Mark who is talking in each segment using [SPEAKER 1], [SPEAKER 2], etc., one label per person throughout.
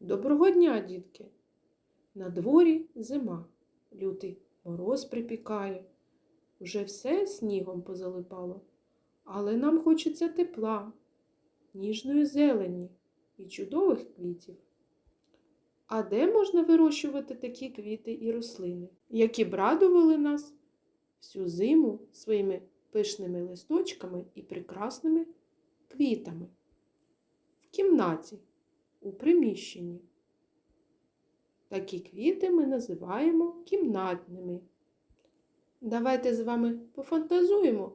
[SPEAKER 1] Доброго дня, дітки! На дворі зима, лютий мороз припікає. Уже все снігом позалипало, але нам хочеться тепла, ніжної зелені і чудових квітів. А де можна вирощувати такі квіти і рослини, які б радували нас всю зиму своїми пишними листочками і прекрасними квітами? В кімнаті, у приміщенні. Такі квіти ми називаємо кімнатними. Давайте з вами пофантазуємо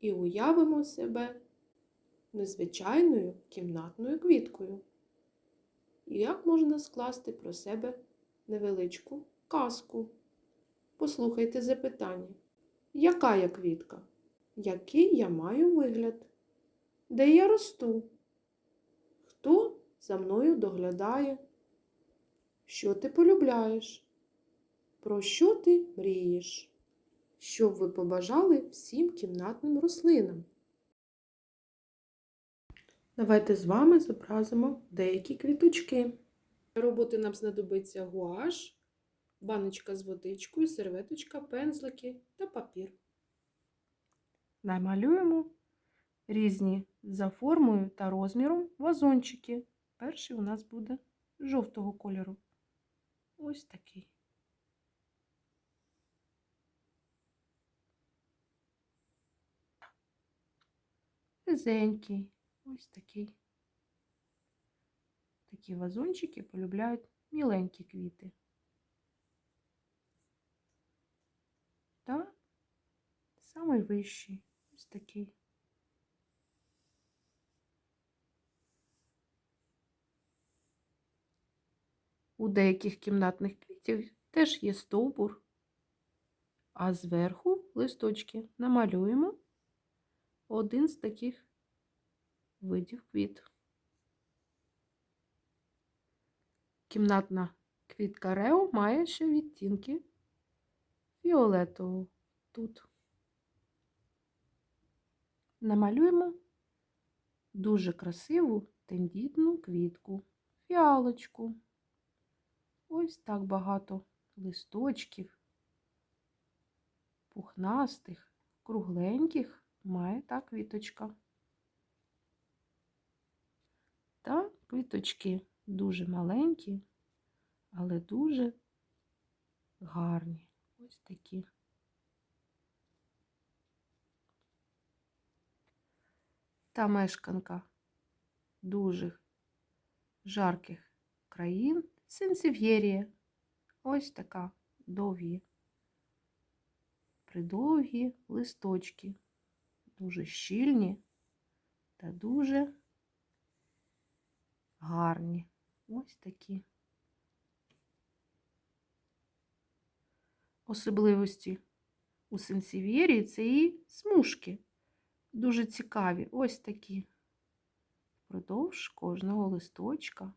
[SPEAKER 1] і уявимо себе незвичайною кімнатною квіткою. І як можна скласти про себе невеличку казку? Послухайте запитання. Яка я квітка? Який я маю вигляд? Де я росту? Хто за мною доглядає? Що ти полюбляєш? Про що ти мрієш? Що б ви побажали всім кімнатним рослинам? Давайте з вами зобразимо деякі квіточки. Для роботи нам знадобиться гуаш, баночка з водичкою, серветочка, пензлики та папір. Намалюємо різні за формою та розміром вазончики. Перший у нас буде жовтого кольору. Ось такий. Низенький. Ось такий. Такі вазончики полюбляють міленькі квіти. Та самий вищий. Ось такий. У деяких кімнатних квітів теж є стовбур, а зверху листочки намалюємо один з таких видів квіт. Кімнатна квітка Рео має ще відтінки фіолетового тут. Намалюємо дуже красиву тендітну квітку, фіалочку. Ось так багато листочків, пухнастих, кругленьких має та квіточка. Та квіточки дуже маленькі, але дуже гарні. Ось такі. Та мешканка дуже жарких країн Сенсів'єрія. Ось така довгі, придовгі листочки, дуже щільні та дуже гарні. Ось такі. Особливості у сенсів'єрії це і смужки. Дуже цікаві. Ось такі. Впродовж кожного листочка.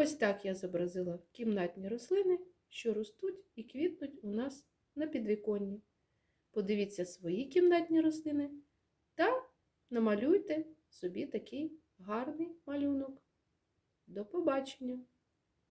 [SPEAKER 1] Ось так я зобразила кімнатні рослини, що ростуть і квітнуть у нас на підвіконні. Подивіться свої кімнатні рослини та намалюйте собі такий гарний малюнок. До побачення!